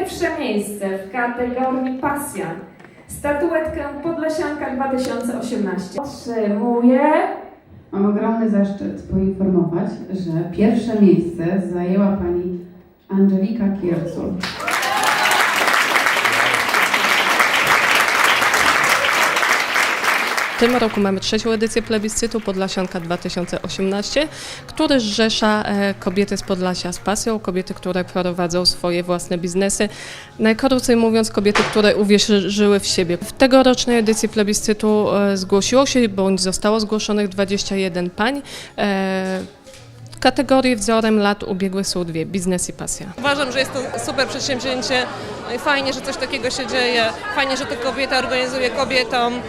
pierwsze miejsce w kategorii pasja statuetkę Podlasianka 2018 otrzymuje Mam ogromny zaszczyt poinformować, że pierwsze miejsce zajęła pani Angelika Kiercul. Tym roku mamy trzecią edycję plebiscytu Podlasianka 2018, który zrzesza e, kobiety z Podlasia z pasją, kobiety, które prowadzą swoje własne biznesy. Najkrócej mówiąc, kobiety, które uwierzyły w siebie. W tegorocznej edycji plebiscytu e, zgłosiło się bądź zostało zgłoszonych 21 pań. E, W kategorii wzorem lat ubiegłych są dwie, biznes i pasja. Uważam, że jest to super przedsięwzięcie. No Fajnie, że coś takiego się dzieje. Fajnie, że to kobieta organizuje kobietom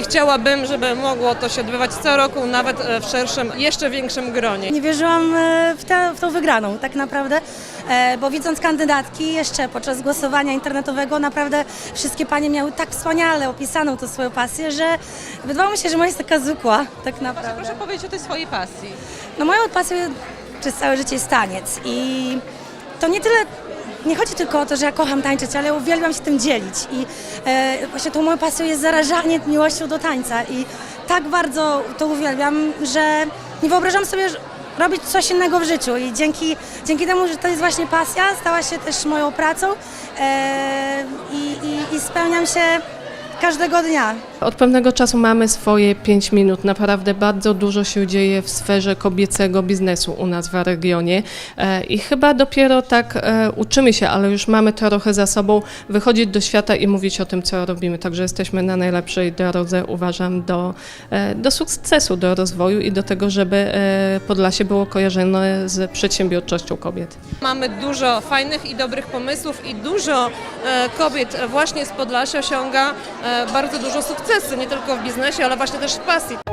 i chciałabym, żeby mogło to się odbywać co roku, nawet e, w szerszym, jeszcze większym gronie. Nie wierzyłam e, w, tę w tą wygraną, tak naprawdę, e, bo widząc kandydatki jeszcze podczas głosowania internetowego, naprawdę wszystkie panie miały tak wspaniale opisaną tę swoją pasję, że wydawało mi się, że moja jest taka zwykła, tak naprawdę. Proszę powiedzieć o tej swojej pasji. No moją pasją przez całe życie jest taniec. I to nie tyle, nie chodzi tylko o to, że ja kocham tańczyć, ale uwielbiam się tym dzielić. I e, właśnie tą moją pasją jest zarażanie miłością do tańca. I tak bardzo to uwielbiam, że nie wyobrażam sobie robić coś innego w życiu. I dzięki, dzięki temu, że to jest właśnie pasja, stała się też moją pracą. E, i, i, i spełniam się każdego dnia. Od pewnego czasu mamy swoje 5 minut. Naprawdę bardzo dużo się dzieje w sferze kobiecego biznesu u nas w regionie E, i chyba dopiero tak e, uczymy się, ale już mamy trochę za sobą wychodzić do świata i mówić o tym, co robimy. Także jesteśmy na najlepszej drodze, uważam, do, e, do sukcesu, do rozwoju i do tego, żeby Podlasie było kojarzone z przedsiębiorczością kobiet. Mamy dużo fajnych i dobrych pomysłów i dużo kobiet właśnie z Podlasia osiąga bardzo dużo sukcesu, nie tylko w biznesie, ale właśnie też w pasji.